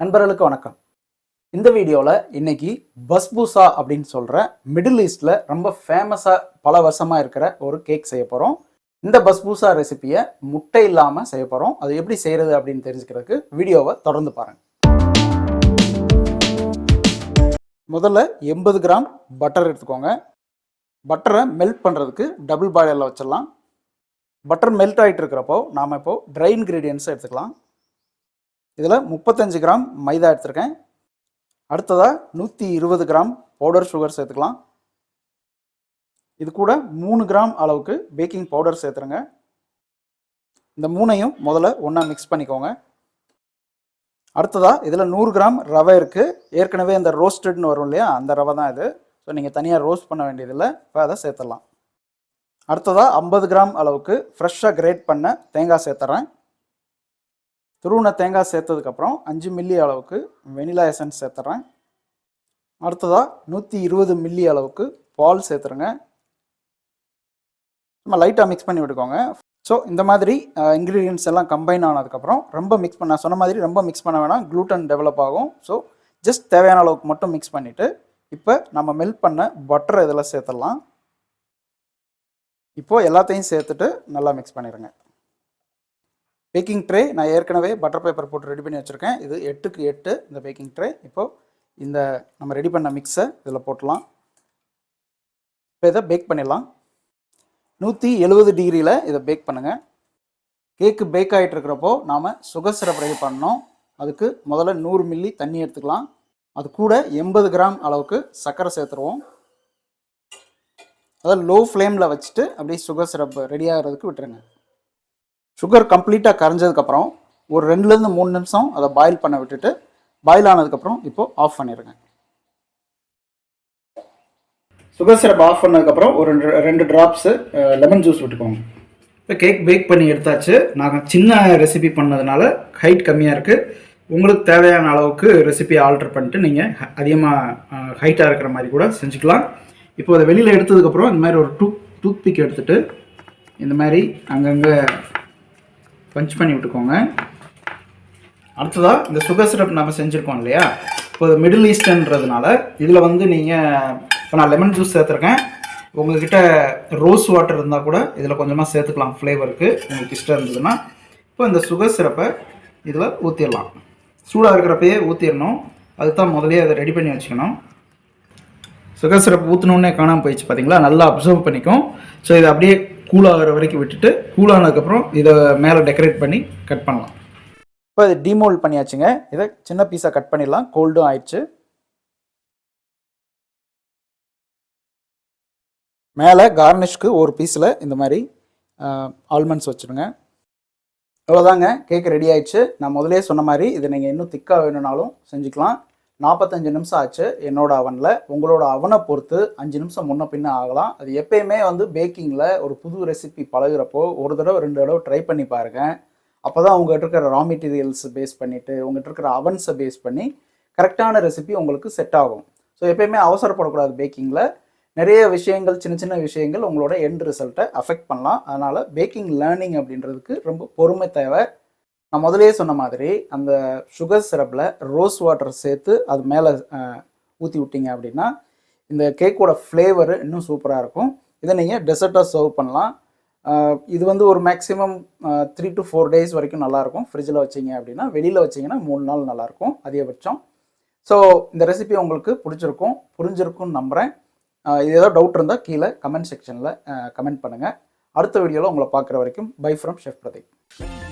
நண்பர்களுக்கு வணக்கம். இந்த வீடியோவில் இன்னைக்கு பஸ்பூசா அப்படின்னு சொல்கிற மிடில் ஈஸ்டில் ரொம்ப ஃபேமஸாக பல வருஷமாக இருக்கிற ஒரு கேக் செய்ய போகிறோம் இந்த பஸ்பூசா ரெசிபியை முட்டை இல்லாமல் செய்ய போகிறோம் அது எப்படி செய்கிறது அப்படின்னு தெரிஞ்சுக்கிறதுக்கு வீடியோவை தொடர்ந்து பாருங்கள் முதல்ல எண்பது கிராம் பட்டர் எடுத்துக்கோங்க. பட்டரை மெல்ட் பண்ணுறதுக்கு டபுள் பாயிலில் வச்சிடலாம். பட்டர் மெல்ட் ஆகிட்டு இருக்கிறப்போ நாம் இப்போது ட்ரை இன்க்ரீடியன்ஸ் எடுத்துக்கலாம். இதில் முப்பத்தஞ்சு கிராம் மைதா எடுத்திருக்கேன். அடுத்ததாக நூற்றி இருபது கிராம் பவுடர் சுகர் சேர்த்துக்கலாம். இது கூட மூணு கிராம் அளவுக்கு பேக்கிங் பவுடர் சேர்த்துருங்க. இந்த மூணையும் முதல்ல ஒன்றா மிக்ஸ் பண்ணிக்கோங்க. அடுத்ததாக இதில் நூறு கிராம் ரவை இருக்குது ஏற்கனவே இந்த ரோஸ்டட்னு வரும் இல்லையா? அந்த ரவை தான் இது. ஸோ நீங்கள் தனியாக ரோஸ்ட் பண்ண வேண்டியதில்லை. இப்போ அதை சேர்த்துடலாம். அடுத்ததாக ஐம்பது கிராம் அளவுக்கு ஃப்ரெஷ்ஷாக கிரேட் பண்ண தேங்காய் சேர்த்துறேன். துருவின தேங்காய் சேர்த்ததுக்கப்புறம் அஞ்சு மில்லி அளவுக்கு வெனிலா எசன்ஸ் சேர்த்துறேன். அடுத்ததாக நூற்றி இருபது மில்லி அளவுக்கு பால் சேர்த்துருங்க. நம்ம லைட்டாக மிக்ஸ் பண்ணி விட்டுக்கோங்க. ஸோ இந்த மாதிரி இன்க்ரீடியன்ஸ் எல்லாம் கம்பைன் ஆனதுக்கப்புறம் ரொம்ப மிக்ஸ் பண்ண சொன்ன மாதிரி ரொம்ப மிக்ஸ் பண்ண வேணாம். க்ளூட்டன் டெவலப் ஆகும். ஸோ ஜஸ்ட் தேவையான அளவுக்கு மட்டும் மிக்ஸ் பண்ணிவிட்டு இப்போ நம்ம மெல்ட் பண்ண பட்டர் இதில் சேர்த்துடலாம். இப்போது எல்லாத்தையும் சேர்த்துட்டு நல்லா மிக்ஸ் பண்ணிடுங்க. பேக்கிங் ட்ரே நான் ஏற்கனவே பட்டர் பேப்பர் போட்டு ரெடி பண்ணி வச்சுருக்கேன். இது எட்டுக்கு எட்டு இந்த பேக்கிங் ட்ரே. இப்போது இந்த நம்ம ரெடி பண்ண மிக்ஸை இதில் போட்டலாம். இப்போ இதை பேக் பண்ணிடலாம். நூற்றி எழுபது டிகிரியில் இதை பேக் பண்ணுங்கள் கேக்கு பேக் ஆகிட்டு இருக்கிறப்போ நாம் சுகசிரப் ரெடி பண்ணோம். அதுக்கு முதல்ல நூறு மில்லி தண்ணி எடுத்துக்கலாம். அது கூட எண்பது கிராம் அளவுக்கு சர்க்கரை சேர்த்துருவோம். அதாவது லோ ஃப்ளேமில் வச்சுட்டு அப்படியே சுகர் சிரப் ரெடி ஆகிறதுக்கு விட்டுருங்க. சுகர் கம்ப்ளீட்டாக கரைஞ்சதுக்கப்புறம் ஒரு ரெண்டுலேருந்து மூணு நிமிஷம் அதை பாயில் பண்ண விட்டுட்டு பாயில் ஆனதுக்கப்புறம் இப்போது ஆஃப் பண்ணிடுங்க சுகர் சிரப் ஆஃப் பண்ணதுக்கப்புறம் ஒரு ரெண்டு ரெண்டு ட்ராப்ஸு லெமன் ஜூஸ் விட்டுக்கோங்க. இப்போ கேக் பேக் பண்ணி எடுத்தாச்சு. நாங்கள் சின்ன ரெசிபி பண்ணதுனால ஹைட் கம்மியாக இருக்குது உங்களுக்கு தேவையான அளவுக்கு ரெசிபி ஆல்டர் பண்ணிட்டு நீங்கள் அதிகமாக ஹைட்டாக இருக்கிற மாதிரி கூட செஞ்சுக்கலாம். இப்போ அதை வெளியில் எடுத்ததுக்கப்புறம் இந்த மாதிரி ஒரு டூத் டூத் பிக் எடுத்துகிட்டு இந்த மாதிரி அங்கங்கே பஞ்ச் பண்ணி விட்டுக்கோங்க. அடுத்ததாக இந்த சுகர் சிரப் நம்ம செஞ்சுருக்கோம் இல்லையா? இப்போ மிடில் ஈஸ்டர்ன்றதுனால இதில் வந்து நீங்கள் இப்போ நான் லெமன் ஜூஸ் சேர்த்துருக்கேன். உங்கள்கிட்ட ரோஸ் வாட்டர் இருந்தால் கூட இதில் கொஞ்சமாக சேர்த்துக்கலாம் ஃப்ளேவருக்கு உங்களுக்கு இஷ்டம் இருந்ததுன்னா இப்போ இந்த சுகர் சிரப்பை இதில் ஊற்றிடலாம் சூடாக இருக்கிறப்பயே ஊற்றிடணும் அது தான் முதலே அதை ரெடி பண்ணி வச்சுக்கணும். சுகர் சிரப் ஊற்றினோடனே காணாமல் போயிடுச்சு பார்த்தீங்களா நல்லா அப்சர்வ் பண்ணிக்கும். ஸோ இதை அப்படியே கூலாகிற வரைக்கும் விட்டுட்டு கூலானதுக்கப்புறம் இதை மேலே டெக்கரேட் பண்ணி கட் பண்ணலாம். இப்போ இது டிமோல்ட் பண்ணியாச்சுங்க. இதை சின்ன பீஸாக கட் பண்ணிடலாம். கோல்டும் ஆயிடுச்சு. மேலே கார்னிஷ்க்கு ஒரு பீஸில் இந்த மாதிரி ஆல்மண்ட்ஸ் வச்சுருங்க அவ்வளோதாங்க. கேக் ரெடி ஆயிடுச்சு. நான் முதலே சொன்ன மாதிரி இதை நீங்கள் இன்னும் திக்காக வேணும்னாலும் செஞ்சுக்கலாம். நாற்பத்தஞ்சு நிமிஷம் ஆச்சு. என்னோட அவனில் உங்களோட அவனை பொறுத்து அஞ்சு நிமிஷம் முன்ன பின்ன ஆகலாம். அது எப்பயுமே வந்து பேக்கிங்கில் ஒரு புது ரெசிபி பழகுறப்போ ஒரு தடவை ரெண்டு தடவை ட்ரை பண்ணி பாருங்கள் அப்போ தான் உங்கள்கிட்ட இருக்கிற ரா மெட்டீரியல்ஸ் பேஸ் பண்ணிவிட்டு உங்கள்கிட்ட இருக்கிற அவன்ஸை பேஸ் பண்ணி கரெக்டான ரெசிபி உங்களுக்கு செட் ஆகும். ஸோ எப்பயுமே அவசரப்படக்கூடாது பேக்கிங்கில் நிறைய விஷயங்கள் சின்ன சின்ன விஷயங்கள் உங்களோட எண்ட் ரிசல்ட்டை அஃபெக்ட் பண்ணலாம். அதனால் பேக்கிங் லேர்னிங் அப்படின்றதுக்கு ரொம்ப பொறுமை தேவை. நான் முதலே சொன்ன மாதிரி அந்த சுகர் சிரப்பில் ரோஸ் வாட்டர் சேர்த்து அது மேலே ஊற்றி விட்டீங்க அப்படின்னா இந்த கேக்கோட ஃப்ளேவர் இன்னும் சூப்பராக இருக்கும். இதை நீங்கள் டெசர்ட்டாக சர்வ் பண்ணலாம். இது வந்து ஒரு maximum three to four days வரைக்கும் நல்லாயிருக்கும் ஃப்ரிட்ஜில் வச்சிங்க அப்படின்னா வெளியில் வச்சிங்கன்னா மூணு நாள் நல்லாயிருக்கும் அதிகபட்சம். ஸோ இந்த ரெசிபி உங்களுக்கு பிடிச்சிருக்கும் புரிஞ்சிருக்கும்னு நம்புகிறேன் இது ஏதோ டவுட் இருந்தால் கீழே கமெண்ட் செக்ஷனில் கமெண்ட் பண்ணுங்கள் அடுத்த வீடியோவில் உங்களை பார்க்குற வரைக்கும் பை ஃப்ரம் ஷெஃப் பிரதீப்